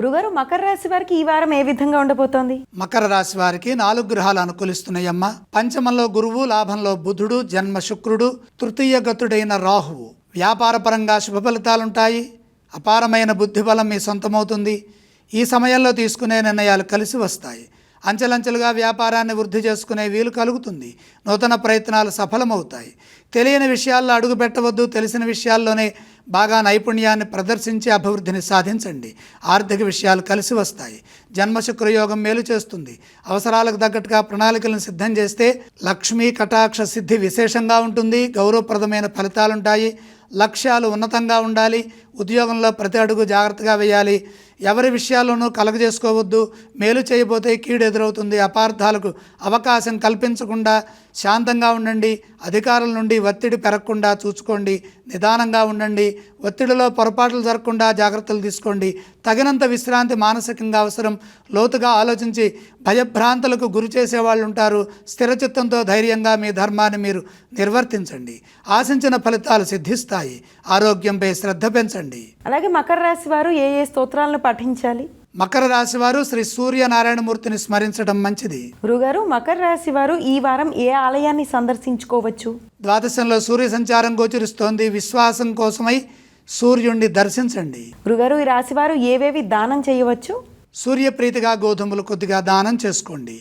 గురుగారు మకర రాశి వారికి ఈ వారం ఏ విధంగా ఉండబోతోంది? మకర రాశి వారికి నాలుగు గ్రహాలు అనుకూలిస్తున్నాయమ్మ. పంచమంలో గురువు లాభంలో బుధుడు జన్మ శుక్రుడు తృతీయ గతుడైన రాహువు. వ్యాపారపరంగా శుభ ఫలితాలుంటాయి. అపారమైన బుద్ధిబలం మీ సొంతమవుతుంది. ఈ సమయంలో తీసుకునే నిర్ణయాలు కలిసి వస్తాయి. అంచెలంచెలుగా వ్యాపారాన్ని వృద్ధి చేసుకునే వీలు కలుగుతుంది. నూతన ప్రయత్నాలు సఫలమవుతాయి. తెలియని విషయాల్లో అడుగు పెట్టవద్దు తెలిసిన విషయాల్లోనే బాగా నైపుణ్యాన్ని ప్రదర్శించి అభివృద్ధిని సాధించండి. ఆర్థిక విషయాలు కలిసి వస్తాయి. జన్మశుక్రయోగం మేలు చేస్తుంది. అవసరాలకు తగ్గట్టుగా ప్రణాళికలను సిద్ధం చేస్తే లక్ష్మీ కటాక్ష సిద్ధి విశేషంగా ఉంటుంది. గౌరవప్రదమైన ఫలితాలుంటాయి. లక్ష్యాలు ఉన్నతంగా ఉండాలి ఉద్యోగంలో ప్రతి అడుగు జాగ్రత్తగా వేయాలి. ఎవరి విషయాల్లోనూ కలగజేసుకోవద్దు. మేలు చేయబోతే కీడు ఎదురవుతుంది. అపార్థాలకు అవకాశం కల్పించకుండా శాంతంగా ఉండండి. అధికారుల నుండి ఒత్తిడి పెరగకుండా చూసుకోండి. నిదానంగా ఉండండి. ఒత్తిడిలో పొరపాట్లు జరగకుండా జాగ్రత్తలు తీసుకోండి. తగినంత విశ్రాంతి మానసికంగా అవసరం. లోతుగా ఆలోచించి భయభ్రాంతులకు గురి చేసేవాళ్ళు ఉంటారు. స్థిరచిత్తంతో ధైర్యంగా మీ ధర్మాన్ని మీరు నిర్వర్తించండి. ఆశించిన ఫలితాలు సిద్ధిస్తాయి. ఆరోగ్యంపై శ్రద్ధ పెంచండి. అలాగే మకర రాశి వారు ఏ ఏ స్తోత్రాలను పఠించాలి మకర రాశి వారు శ్రీ సూర్యనారాయణమూర్తిని స్మరించడం మంచిది. గురుగారు మకర రాశి వారు ఈ వారం ఏ ఆలయాన్ని సందర్శించుకోవచ్చు? ద్వాదశంలో సూర్య సంచారం గోచరిస్తోంది. విశ్వాసం కోసమై సూర్యుణ్ణి దర్శించండి. గురుగారు ఈ రాశి వారు ఏవేవి దానం చేయవచ్చు? సూర్యప్రీతిగా గోధుమలు కొద్దిగా దానం చేసుకోండి.